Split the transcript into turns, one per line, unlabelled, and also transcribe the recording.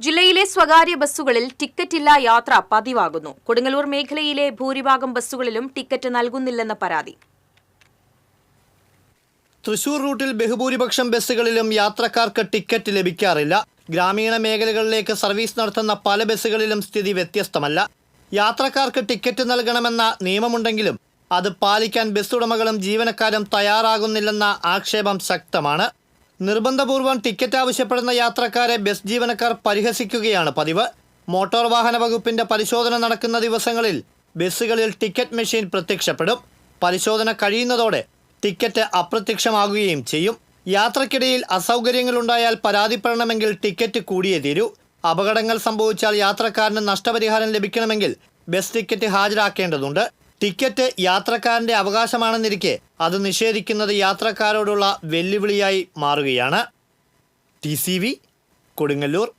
ജില്ലയിലെ സ്വകാര്യ ബസ്സുകളിൽ ടിക്കറ്റില്ല യാത്ര പതിവാകുന്നു. കൊടുങ്ങല്ലൂർ മേഖലയിലെ ഭൂരിഭാഗം ബസ്സുകളിലും ടിക്കറ്റ് നൽകുന്നില്ലെന്ന പരാതി.
തൃശൂർ റൂട്ടിൽ ബഹുഭൂരിപക്ഷം ബസ്സുകളിലും യാത്രക്കാർക്ക് ടിക്കറ്റ് ലഭിക്കാറില്ല. ഗ്രാമീണ മേഖലകളിലേക്ക് സർവീസ് നടത്തുന്ന പല ബസ്സുകളിലും സ്ഥിതി വ്യത്യസ്തമല്ല. യാത്രക്കാർക്ക് ടിക്കറ്റ് നൽകണമെന്ന നിയമമുണ്ടെങ്കിലും അത് പാലിക്കാൻ ബസ് ഉടമകളും ജീവനക്കാരും തയ്യാറാകുന്നില്ലെന്ന ആക്ഷേപം ശക്തമാണ്. നിർബന്ധപൂർവം ടിക്കറ്റ് ആവശ്യപ്പെടുന്ന യാത്രക്കാരെ ബസ് ജീവനക്കാർ പരിഹസിക്കുകയാണ് പതിവ്. മോട്ടോർ വാഹന വകുപ്പിന്റെ പരിശോധന നടക്കുന്ന ദിവസങ്ങളിൽ ബസ്സുകളിൽ ടിക്കറ്റ് മെഷീൻ പ്രത്യക്ഷപ്പെടും. പരിശോധന കഴിയുന്നതോടെ ടിക്കറ്റ് അപ്രത്യക്ഷമാകുകയും ചെയ്യും. യാത്രക്കിടയിൽ അസൗകര്യങ്ങളുണ്ടായാൽ പരാതിപ്പെടണമെങ്കിൽ ടിക്കറ്റ് കൂടിയേ തീരൂ. അപകടങ്ങൾ സംഭവിച്ചാൽ യാത്രക്കാരന് നഷ്ടപരിഹാരം ലഭിക്കണമെങ്കിൽ ബസ് ടിക്കറ്റ് ഹാജരാക്കേണ്ടതുണ്ട്. ടിക്കറ്റ് യാത്രക്കാരന്റെ അവകാശമാണെന്നിരിക്കെ അത് നിഷേധിക്കുന്നത് യാത്രക്കാരോടുള്ള വെല്ലുവിളിയായി മാറുകയാണ്. ടി കൊടുങ്ങല്ലൂർ.